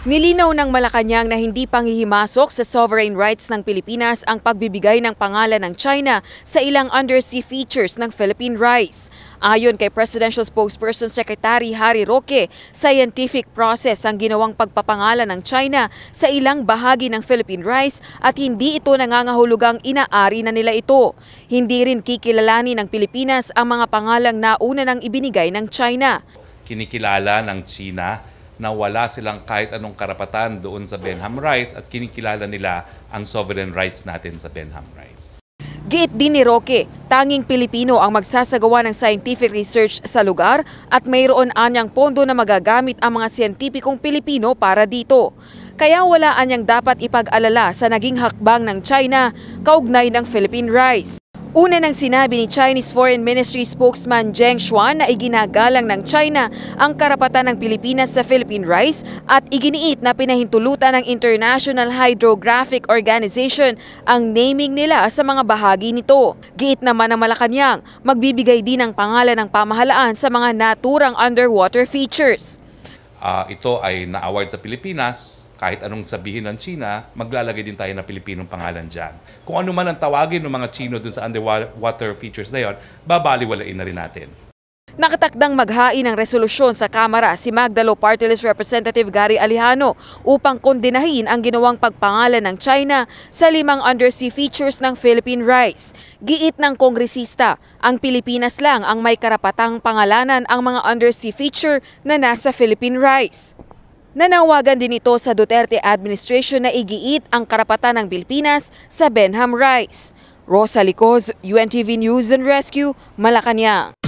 Nilinaw ng Malacanang na hindi panghihimasok sa sovereign rights ng Pilipinas ang pagbibigay ng pangalan ng China sa ilang undersea features ng Philippine Rice. Ayon kay Presidential Spokesperson Secretary Harry Roque, scientific process ang ginawang pagpapangalan ng China sa ilang bahagi ng Philippine Rice at hindi ito nangangahulugang inaari na nila ito. Hindi rin kikilalanin ng Pilipinas ang mga pangalang nauna nang ibinigay ng China. kinikilala ng China na wala silang kahit anong karapatan doon sa Benham Rice at kinikilala nila ang sovereign rights natin sa Benham Rice. Giit din ni Roque, tanging Pilipino ang magsasagawa ng scientific research sa lugar at mayroon anyang pondo na magagamit ang mga siyentipikong Pilipino para dito. Kaya wala anyang dapat ipag-alala sa naging hakbang ng China kaugnay ng Philippine Rice. Una nang sinabi ni Chinese Foreign Ministry spokesman Zheng Xuan na iginagalang ng China ang karapatan ng Pilipinas sa Philippine rice at iginiit na pinahintulutan ng International Hydrographic Organization ang naming nila sa mga bahagi nito. Giit naman ng Malacanang, magbibigay din ng pangalan ng pamahalaan sa mga naturang underwater features. Ah, ito ay na-award sa Pilipinas. Kahit anong sabihin ng China, maglalagay din tayo ng Pilipinong pangalan dyan. Kung ano man ang tawagin ng mga Chino dun sa underwater features na yon, babaliwalain na rin natin. Nakatakdang maghain ng resolusyon sa Kamara si Magdalo Party List Representative Gary Alejano upang kondenahin ang ginawang pagpangalan ng China sa limang undersea features ng Philippine Rice. Giit ng kongresista, ang Pilipinas lang ang may karapatang pangalanan ang mga undersea feature na nasa Philippine Rice. Nanawagan din ito sa Duterte administration na igiit ang karapatan ng Pilipinas sa Benham Rice. Rosa Licoz, UNTV News and Rescue, Malacanang.